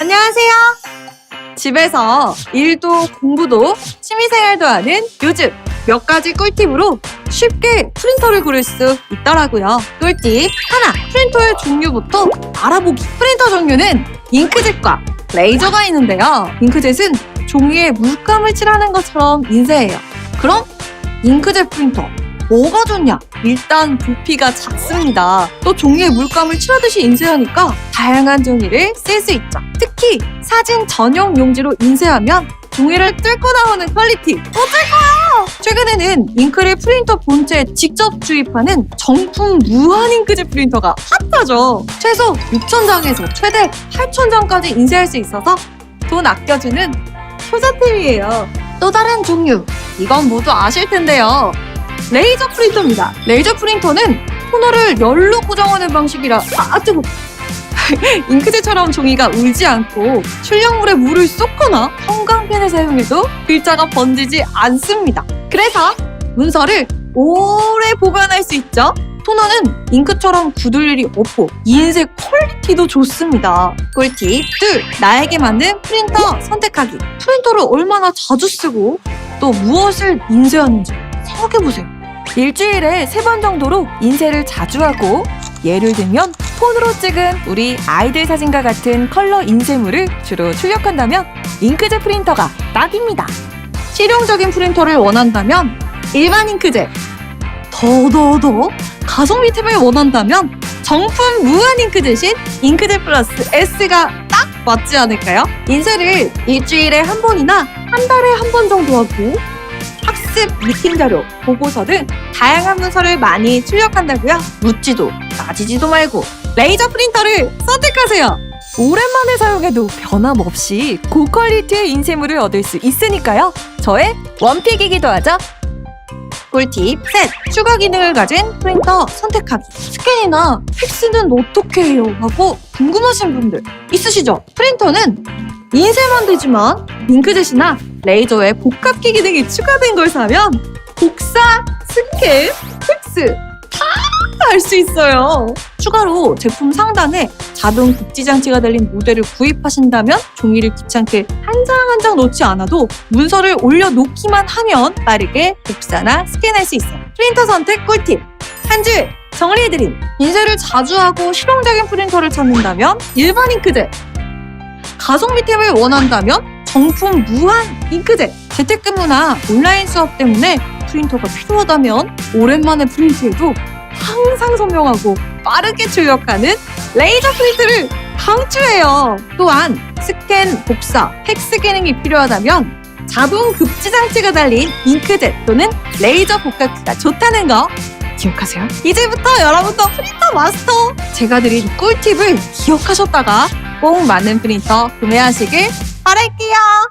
안녕하세요. 집에서 일도 공부도 취미생활도 하는 요즘 몇 가지 꿀팁으로 쉽게 프린터를 고를 수 있더라고요. 꿀팁 하나, 프린터의 종류부터 알아보기. 프린터 종류는 잉크젯과 레이저가 있는데요. 잉크젯은 종이에 물감을 칠하는 것처럼 인쇄해요. 그럼 잉크젯 프린터 뭐가 좋냐? 일단 부피가 작습니다. 또 종이에 물감을 칠하듯이 인쇄하니까 다양한 종이를 쓸 수 있죠. 특히 사진 전용 용지로 인쇄하면 종이를 뚫고 나오는 퀄리티 어쩔까요? 최근에는 잉크를 프린터 본체에 직접 주입하는 정품 무한 잉크젯 프린터가 핫하죠. 최소 6,000장에서 최대 8,000장까지 인쇄할 수 있어서 돈 아껴주는 효자템이에요. 또 다른 종류 이건 모두 아실 텐데요. 레이저 프린터입니다. 레이저 프린터는 토너를 열로 고정하는 방식이라 아 뜨거. 잉크젯처럼 종이가 울지 않고 출력물에 물을 쏟거나 형광펜을 사용해도 글자가 번지지 않습니다. 그래서 문서를 오래 보관할 수 있죠. 토너는 잉크처럼 굳을 일이 없고 인쇄 퀄리티도 좋습니다. 꿀팁 둘 나에게 맞는 프린터 선택하기. 프린터를 얼마나 자주 쓰고 또 무엇을 인쇄하는지 생각해보세요. 일주일에 세 번 정도로 인쇄를 자주 하고 예를 들면 폰으로 찍은 우리 아이들 사진과 같은 컬러 인쇄물을 주로 출력한다면 잉크젯 프린터가 딱입니다. 실용적인 프린터를 원한다면 일반 잉크젯 더더더 가성비 템을 원한다면 정품 무한 잉크젯인 잉크젯 플러스 S가 딱 맞지 않을까요? 인쇄를 일주일에 한 번이나 한 달에 한 번 정도 하고 학습 미팅 자료, 보고서 등 다양한 문서를 많이 출력한다고요? 묻지도 따지지도 말고 레이저 프린터를 선택하세요. 오랜만에 사용해도 변함없이 고퀄리티의 인쇄물을 얻을 수 있으니까요. 저의 원픽이기도 하죠. 꿀팁 셋 추가 기능을 가진 프린터 선택하기 스캔이나 팩스는 어떻게 해요? 하고 궁금하신 분들 있으시죠? 프린터는 인쇄만 되지만 잉크젯이나 레이저의 복합기 기능이 추가된 걸 사면 복사, 스캔, 팩스 다 할 수 있어요. 추가로 제품 상단에 자동 급지 장치가 달린 모델을 구입하신다면 종이를 귀찮게 한장 한 장 놓지 않아도 문서를 올려놓기만 하면 빠르게 복사나 스캔할 수 있어요. 프린터 선택 꿀팁! 한 줄 정리해드림! 인쇄를 자주 하고 실용적인 프린터를 찾는다면 일반 잉크젯! 가성비템을 원한다면 정품 무한 잉크젯! 재택근무나 온라인 수업 때문에 프린터가 필요하다면 오랜만에 프린트해도 항상 선명하고 빠르게 출력하는 레이저 프린트를 강추해요. 또한 스캔, 복사, 팩스 기능이 필요하다면 자동 급지 장치가 달린 잉크젯 또는 레이저 복합기가 좋다는 거 기억하세요. 이제부터 여러분도 프린터 마스터! 제가 드린 꿀팁을 기억하셨다가 꼭 맞는 프린터 구매하시길 바랄게요.